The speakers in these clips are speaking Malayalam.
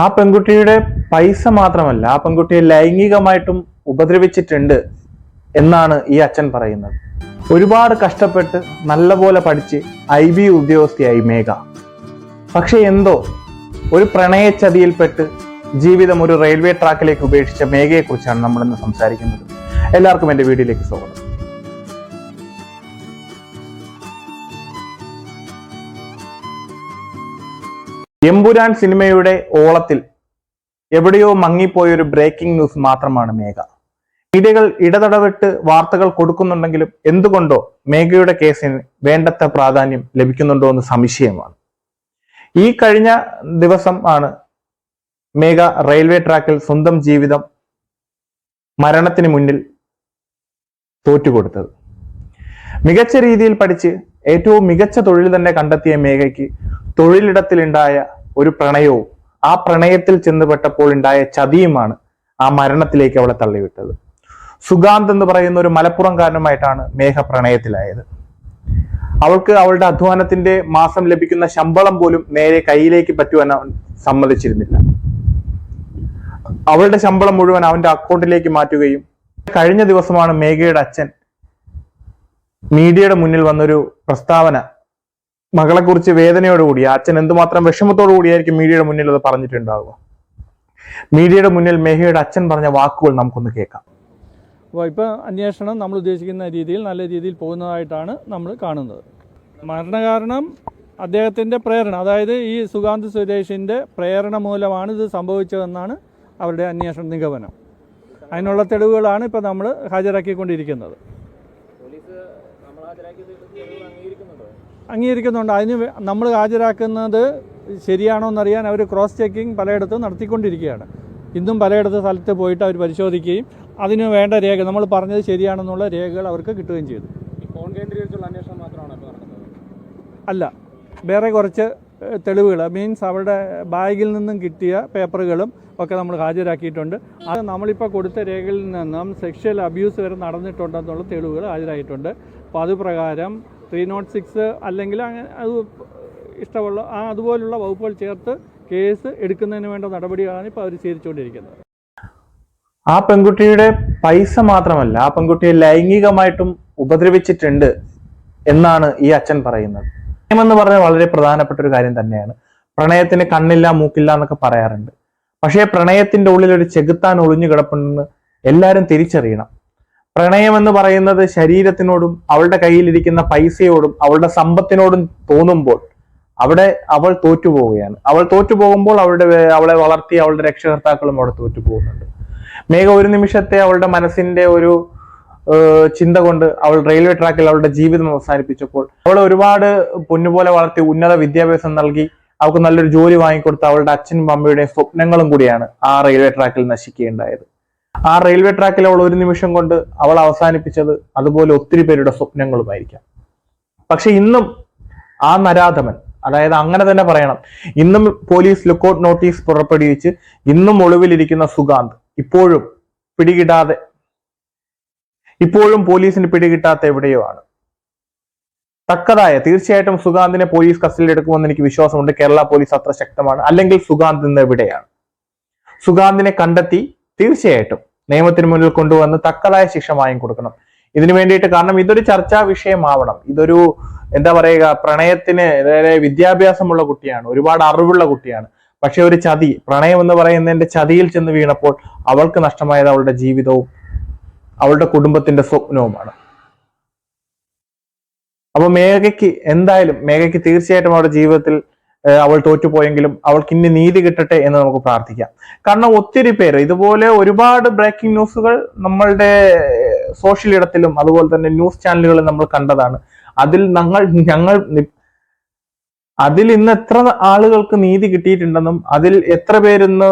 ആ പെൺകുട്ടിയുടെ പൈസ മാത്രമല്ല ആ പെൺകുട്ടിയെ ലൈംഗികമായിട്ടും ഉപദ്രവിച്ചിട്ടുണ്ട് എന്നാണ് ഈ അച്ഛൻ പറയുന്നത്. ഒരുപാട് കഷ്ടപ്പെട്ട് നല്ലപോലെ പഠിച്ച് ഐ ബി ഉദ്യോഗസ്ഥയായി മേഘ. പക്ഷെ എന്തോ ഒരു പ്രണയച്ചതിയിൽപ്പെട്ട് ജീവിതം ഒരു റെയിൽവേ ട്രാക്കിലേക്ക് ഉപേക്ഷിച്ച മേഘയെക്കുറിച്ചാണ് നമ്മളിന്ന് സംസാരിക്കുന്നത്. എല്ലാവർക്കും എന്റെ വീഡിയോയിലേക്ക് സ്വാഗതം. എമ്പുരാൻ സിനിമയുടെ ഓളത്തിൽ എവിടെയോ മങ്ങിപ്പോയൊരു ബ്രേക്കിംഗ് ന്യൂസ് മാത്രമാണ് മേഘ. മീഡിയകൾ ഇടതടവിട്ട് വാർത്തകൾ കൊടുക്കുന്നുണ്ടെങ്കിലും എന്തുകൊണ്ടോ മേഘയുടെ കേസിന് വേണ്ടത്ര പ്രാധാന്യം ലഭിക്കുന്നുണ്ടോ എന്ന് സംശയമാണ്. ഈ കഴിഞ്ഞ ദിവസം ആണ് മേഘ റെയിൽവേ ട്രാക്കിൽ സ്വന്തം ജീവിതം മരണത്തിന് മുന്നിൽ തോറ്റുകൊടുത്തത്. മികച്ച രീതിയിൽ പഠിച്ച് ഏറ്റവും മികച്ച തൊഴിൽ തന്നെ കണ്ടെത്തിയ മേഘയ്ക്ക് തൊഴിലിടത്തിലുണ്ടായ ഒരു പ്രണയവും ആ പ്രണയത്തിൽ ചെന്നുപെട്ടപ്പോൾ ഉണ്ടായ ചതിയുമാണ് ആ മരണത്തിലേക്ക് അവളെ തള്ളിവിട്ടത്. സുഗാന്ത് എന്ന് പറയുന്ന ഒരു മലപ്പുറംകാരനുമായിട്ടാണ് മേഘ പ്രണയത്തിലായത്. അവൾക്ക് അവളുടെ അധ്വാനത്തിന്റെ മാസം ലഭിക്കുന്ന ശമ്പളം പോലും നേരെ കയ്യിലേക്ക് പറ്റുവാൻ സമ്മതിച്ചിരുന്നില്ല. അവളുടെ ശമ്പളം മുഴുവൻ അവന്റെ അക്കൗണ്ടിലേക്ക് മാറ്റുകയും കഴിഞ്ഞ ദിവസമാണ് മേഘയുടെ അച്ഛൻ മീഡിയയുടെ മുന്നിൽ വന്നൊരു പ്രസ്താവന. മകളെ കുറിച്ച് വേദനയോടുകൂടി അച്ഛൻ എന്തുമാത്രം വിഷമത്തോടു കൂടിയായിരിക്കും മീഡിയയുടെ മുന്നിൽ അത് പറഞ്ഞിട്ടുണ്ടാവുക? മീഡിയയുടെ മുന്നിൽ മേഘയുടെ അച്ഛൻ പറഞ്ഞ വാക്കുകൾ നമുക്കൊന്ന് കേൾക്കാം. അപ്പോൾ ഇപ്പോൾ അന്വേഷണം നമ്മൾ ഉദ്ദേശിക്കുന്ന രീതിയിൽ നല്ല രീതിയിൽ പോകുന്നതായിട്ടാണ് നമ്മൾ കാണുന്നത്. മരണകാരണം അദ്ദേഹത്തിന്റെ പ്രേരണ അതായത് ഈ സുഗാന്ത് സുരേഷിന്റെ പ്രേരണ മൂലമാണ് ഇത് സംഭവിച്ചതെന്നാണ് അവരുടെ അന്വേഷണ നിഗമനം. അതിനുള്ള തെളിവുകളാണ് ഇപ്പോൾ നമ്മൾ ഹാജരാക്കിക്കൊണ്ടിരിക്കുന്നത്. അംഗീകരിക്കുന്നുണ്ട്? അതിന് നമ്മൾ ഹാജരാക്കുന്നത് ശരിയാണോ എന്നറിയാൻ അവർ ക്രോസ് ചെക്കിംഗ് പലയിടത്തും നടത്തിക്കൊണ്ടിരിക്കുകയാണ്. ഇന്നും പലയിടത്ത് സ്ഥലത്ത് പോയിട്ട് അവർ പരിശോധിക്കുകയും അതിന് വേണ്ട രേഖ നമ്മൾ പറഞ്ഞത് ശരിയാണെന്നുള്ള രേഖകൾ അവർക്ക് കിട്ടുകയും ചെയ്തു. അല്ല. വേറെ കുറച്ച് തെളിവുകൾ മീൻസ് അവരുടെ ബാഗിൽ നിന്നും കിട്ടിയ പേപ്പറുകളും ഒക്കെ നമ്മൾ ഹാജരാക്കിയിട്ടുണ്ട്. അത് നമ്മളിപ്പോൾ കൊടുത്ത രേഖയിൽ നിന്നും സെക്ഷൽ അബ്യൂസ് വരെ നടന്നിട്ടുണ്ടെന്നുള്ള തെളിവുകൾ ഹാജരായിട്ടുണ്ട്. അപ്പോൾ അത് പ്രകാരം ത്രീ നോട്ട് സിക്സ് അല്ലെങ്കിൽ അങ്ങനെ അത് ഇഷ്ടമുള്ള ആ അതുപോലുള്ള വകുപ്പുകൾ ചേർത്ത് കേസ് എടുക്കുന്നതിന് വേണ്ട നടപടികളാണ് ഇപ്പോൾ അവർ സ്വീകരിച്ചുകൊണ്ടിരിക്കുന്നത്. ആ പെൺകുട്ടിയുടെ പൈസ മാത്രമല്ല ആ പെൺകുട്ടിയെ ലൈംഗികമായിട്ടും ഉപദ്രവിച്ചിട്ടുണ്ട് എന്നാണ് ഈ അച്ഛൻ പറയുന്നത്. എന്ന് പറഞ്ഞാൽ വളരെ പ്രധാനപ്പെട്ട ഒരു കാര്യം തന്നെയാണ്. പ്രണയത്തിന് കണ്ണില്ല മൂക്കില്ല എന്നൊക്കെ പറയാറുണ്ട്. പക്ഷേ പ്രണയത്തിന്റെ ഉള്ളിൽ ഒരു ചെകുത്താൻ ഒളിഞ്ഞു കിടപ്പുണ്ടെന്ന് എല്ലാവരും തിരിച്ചറിയണം. പ്രണയം എന്ന് പറയുന്നത് ശരീരത്തിനോടും അവളുടെ കയ്യിലിരിക്കുന്ന പൈസയോടും അവളുടെ സമ്പത്തിനോടും തോന്നുമ്പോൾ അവിടെ അവൾ തോറ്റുപോവുകയാണ്. അവൾ തോറ്റുപോകുമ്പോൾ അവളുടെ അവളെ വളർത്തി അവളുടെ രക്ഷകർത്താക്കളും അവിടെ തോറ്റുപോകുന്നുണ്ട്. മേഘ ഒരു നിമിഷത്തെ അവളുടെ മനസ്സിന്റെ ഒരു ചിന്ത കൊണ്ട് അവൾ റെയിൽവേ ട്രാക്കിൽ അവളുടെ ജീവിതം അവസാനിപ്പിച്ചപ്പോൾ അവൾ ഒരുപാട് പൊന്നുപോലെ വളർത്തി ഉന്നത വിദ്യാഭ്യാസം നൽകി. അവൾക്ക് നല്ലൊരു ജോലി വാങ്ങിക്കൊടുത്ത് അവളുടെ അച്ഛനും അമ്മയുടെയും സ്വപ്നങ്ങളും കൂടിയാണ് ആ റെയിൽവേ ട്രാക്കിൽ നശിക്കുകയുണ്ടായത്. ആ റെയിൽവേ ട്രാക്കിൽ അവൾ ഒരു നിമിഷം കൊണ്ട് അവൾ അവസാനിപ്പിച്ചത് അതുപോലെ ഒത്തിരി പേരുടെ സ്വപ്നങ്ങളുമായിരിക്കാം. പക്ഷെ ഇന്നും ആ നരാധമൻ അതായത് അങ്ങനെ തന്നെ പറയണം ഇന്നും പോലീസ് ലുക്കൌട്ട് നോട്ടീസ് പുറപ്പെടുവിച്ച് ഇന്നും ഒളിവിലിരിക്കുന്ന സുഗാന്ത് ഇപ്പോഴും പിടികിട്ടാതെ ഇപ്പോഴും പോലീസിന് പിടികിട്ടാത്ത എവിടെയോ ആണ് തക്കതായ തീർച്ചയായിട്ടും സുഗാന്തിനെ പോലീസ് കസ്റ്റഡിയിൽ എടുക്കുമെന്ന് എനിക്ക് വിശ്വാസമുണ്ട്. കേരള പോലീസ് അത്ര ശക്തമാണ്. അല്ലെങ്കിൽ സുഗാന്ത് ഇന്ന് എവിടെയാണ്? സുഗാന്തിനെ കണ്ടെത്തി തീർച്ചയായിട്ടും നിയമത്തിന് മുന്നിൽ കൊണ്ടുവന്ന് തക്കതായ ശിക്ഷ വാങ്ങി കൊടുക്കണം ഇതിനു വേണ്ടിയിട്ട് കാരണം ഇതൊരു ചർച്ചാ വിഷയമാവണം. ഇതൊരു എന്താ പറയുക പ്രണയത്തിന് വിദ്യാഭ്യാസമുള്ള കുട്ടിയാണ്. ഒരുപാട് അറിവുള്ള കുട്ടിയാണ്. പക്ഷെ ഒരു ചതി പ്രണയം എന്ന് പറയുന്നതിന്റെ ചതിയിൽ ചെന്ന് വീണപ്പോൾ അവൾക്ക് നഷ്ടമായത് അവളുടെ ജീവിതവും അവളുടെ കുടുംബത്തിന്റെ സ്വപ്നവുമാണ്. അപ്പൊ മേഘയ്ക്ക് എന്തായാലും മേഘയ്ക്ക് തീർച്ചയായിട്ടും അവളുടെ ജീവിതത്തിൽ അവൾ തോറ്റുപോയെങ്കിലും അവൾക്ക് ഇനി നീതി കിട്ടട്ടെ എന്ന് നമുക്ക് പ്രാർത്ഥിക്കാം. കാരണം ഒത്തിരി പേര് ഇതുപോലെ ഒരുപാട് ബ്രേക്കിംഗ് ന്യൂസുകൾ നമ്മളുടെ സോഷ്യൽ ഇടത്തിലും അതുപോലെ തന്നെ ന്യൂസ് ചാനലുകളിൽ നമ്മൾ കണ്ടതാണ്. അതിൽ ഞങ്ങൾ ഞങ്ങൾ അതിൽ ഇന്ന് എത്ര ആളുകൾക്ക് നീതി കിട്ടിയിട്ടുണ്ടെന്നും അതിൽ എത്ര പേരിന്ന്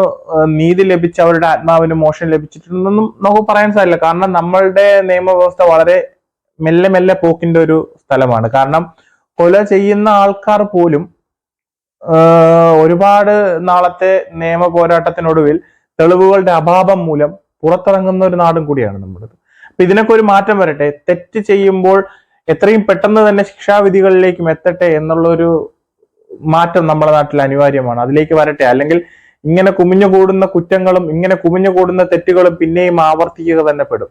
നീതി ലഭിച്ച അവരുടെ ആത്മാവിന് മോഷണം ലഭിച്ചിട്ടുണ്ടെന്നും നമുക്ക് പറയാൻ സാധില്ല. കാരണം നമ്മളുടെ നിയമവ്യവസ്ഥ വളരെ മെല്ലെ മെല്ലെ പോക്കിന്റെ ഒരു സ്ഥലമാണ്. കാരണം കൊല ചെയ്യുന്ന ആൾക്കാർ പോലും ഒരുപാട് നാളത്തെ നിയമ പോരാട്ടത്തിനൊടുവിൽ തെളിവുകളുടെ അഭാവം മൂലം പുറത്തിറങ്ങുന്ന ഒരു നാടും കൂടിയാണ് നമ്മുടെ അപ്പൊ ഇതിനൊക്കെ ഒരു മാറ്റം വരട്ടെ. തെറ്റ് ചെയ്യുമ്പോൾ എത്രയും പെട്ടെന്ന് തന്നെ ശിക്ഷാവിധികളിലേക്കും എത്തട്ടെ എന്നുള്ള ഒരു മാറ്റം നമ്മുടെ നാട്ടിൽ അനിവാര്യമാണ്. അതിലേക്ക് വരട്ടെ. അല്ലെങ്കിൽ ഇങ്ങനെ കുമിഞ്ഞു കൂടുന്ന കുറ്റങ്ങളും ഇങ്ങനെ കുമിഞ്ഞു കൂടുന്ന തെറ്റുകളും പിന്നെയും ആവർത്തിക്കുക തന്നെ പെടും.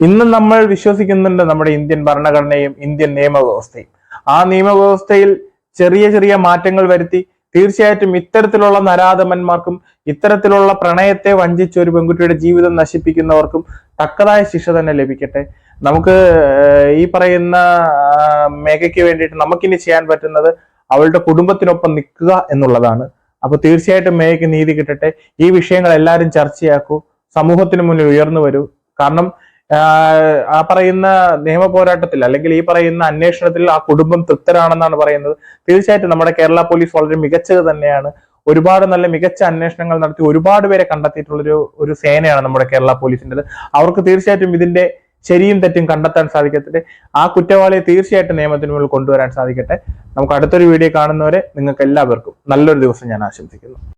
ഇന്നും നമ്മൾ വിശ്വസിക്കുന്നുണ്ട് നമ്മുടെ ഇന്ത്യൻ ഭരണഘടനയും ഇന്ത്യൻ നിയമവ്യവസ്ഥയും. ആ നിയമവ്യവസ്ഥയിൽ ചെറിയ ചെറിയ മാറ്റങ്ങൾ വരുത്തി തീർച്ചയായിട്ടും ഇത്തരത്തിലുള്ള നരാധമന്മാർക്കും ഇത്തരത്തിലുള്ള പ്രണയത്തെ വഞ്ചിച്ച ഒരു പെൺകുട്ടിയുടെ ജീവിതം നശിപ്പിക്കുന്നവർക്കും തക്കതായ ശിക്ഷ തന്നെ ലഭിക്കട്ടെ. നമുക്ക് ഈ പറയുന്ന മേഘയ്ക്ക് വേണ്ടിയിട്ട് നമുക്കിനി ചെയ്യാൻ പറ്റുന്നത് അവളുടെ കുടുംബത്തിനൊപ്പം നിൽക്കുക എന്നുള്ളതാണ്. അപ്പൊ തീർച്ചയായിട്ടും മേയ്ക്ക് നീതി കിട്ടട്ടെ. ഈ വിഷയങ്ങൾ എല്ലാവരും ചർച്ചയാക്കൂ. സമൂഹത്തിന് മുന്നിൽ ഉയർന്നു വരൂ. കാരണം ആ പറയുന്ന നിയമ പോരാട്ടത്തിൽ അല്ലെങ്കിൽ ഈ പറയുന്ന അന്വേഷണത്തിൽ ആ കുടുംബം തൃപ്തരാണെന്നാണ് പറയുന്നത്. തീർച്ചയായിട്ടും നമ്മുടെ കേരള പോലീസ് വളരെ മികച്ചത് തന്നെയാണ്. ഒരുപാട് നല്ല മികച്ച അന്വേഷണങ്ങൾ നടത്തി ഒരുപാട് പേരെ കണ്ടെത്തിയിട്ടുള്ളൊരു ഒരു സേനയാണ് നമ്മുടെ കേരള പോലീസിന്റെത്. അവർക്ക് തീർച്ചയായിട്ടും ഇതിന്റെ ശരിയും തെറ്റും കണ്ടെത്താൻ സാധിക്കട്ടെ. ആ കുറ്റവാളിയെ തീർച്ചയായിട്ടും നിയമത്തിന് മുന്നിൽ കൊണ്ടുവരാൻ സാധിക്കട്ടെ. നമുക്ക് അടുത്തൊരു വീഡിയോ കാണുന്നവരെ നിങ്ങൾക്ക് എല്ലാവർക്കും നല്ലൊരു ദിവസം ഞാൻ ആശംസിക്കുന്നു.